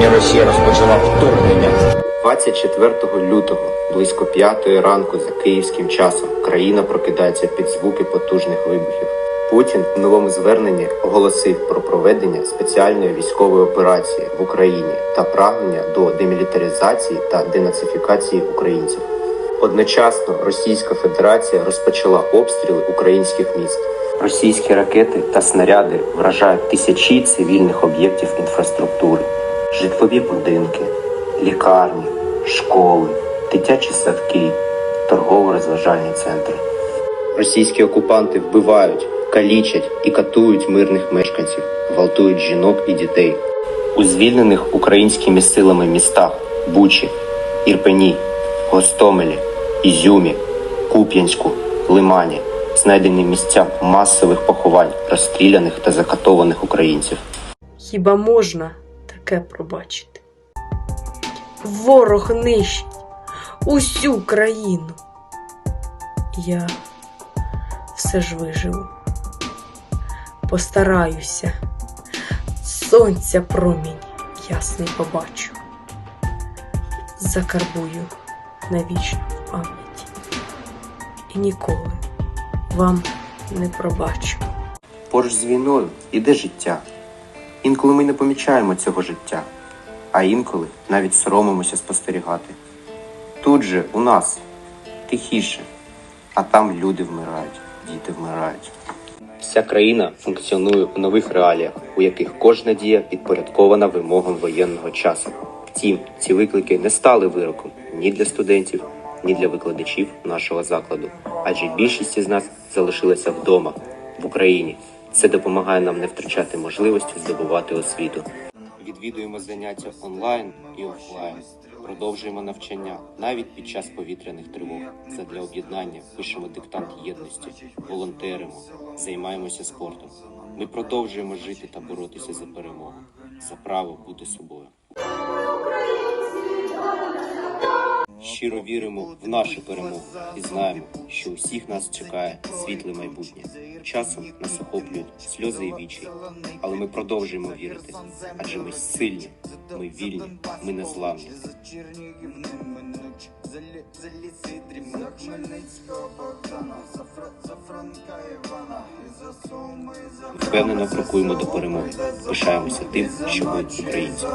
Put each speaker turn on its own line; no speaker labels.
сьогодні Росія розпочала вторгнення.
24 лютого, близько 5 ранку за київським часом, країна прокидається під звуки потужних вибухів. Путін в новому зверненні оголосив про проведення спеціальної військової операції в Україні та прагнення до демілітаризації та денацифікації українців. Одночасно Російська Федерація розпочала обстріли українських міст. Російські ракети та снаряди вражають тисячі цивільних об'єктів інфраструктури, житлові будинки, лікарні, школи, дитячі садки, торгово-розважальні центри. Російські окупанти вбивають, калічать і катують мирних мешканців, гвалтують жінок і дітей. У звільнених українськими силами містах Бучі, Ірпені, Гостомелі, Ізюмі, Куп'янську, Лимані знайдені місця масових поховань розстріляних та закатованих українців.
Хіба можна таке пробачити? Ворог нищить усю країну. Я все ж виживу. Постараюся. Сонця промінь ясний побачу. Закарбую навічно в пам'яті. І ніколи вам не пробачу.
Поруч з війною іде життя. Інколи ми не помічаємо цього життя, а інколи навіть соромимося спостерігати. Тут же у нас тихіше, а там люди вмирають, діти вмирають. Вся країна функціонує у нових реаліях, у яких кожна дія підпорядкована вимогам воєнного часу. Втім, ці виклики не стали вироком ні для студентів, ні для викладачів нашого закладу, адже більшість із нас залишилася вдома в Україні. Це допомагає нам не втрачати можливості здобувати освіту. Відвідуємо заняття онлайн і офлайн. Продовжуємо навчання навіть під час повітряних тривог. Задля об'єднання пишемо диктант єдності, волонтеримо, займаємося спортом. Ми продовжуємо жити та боротися за перемогу, за право бути собою. Щиро віримо в нашу перемогу і знаємо, що усіх нас чекає світле майбутнє. Часом нас охоплюють сльози і вічі, але ми продовжуємо вірити, адже ми сильні, ми вільні, ми незламні. Впевнено крокуємо до перемоги. Пишаємося тим, що ми українці.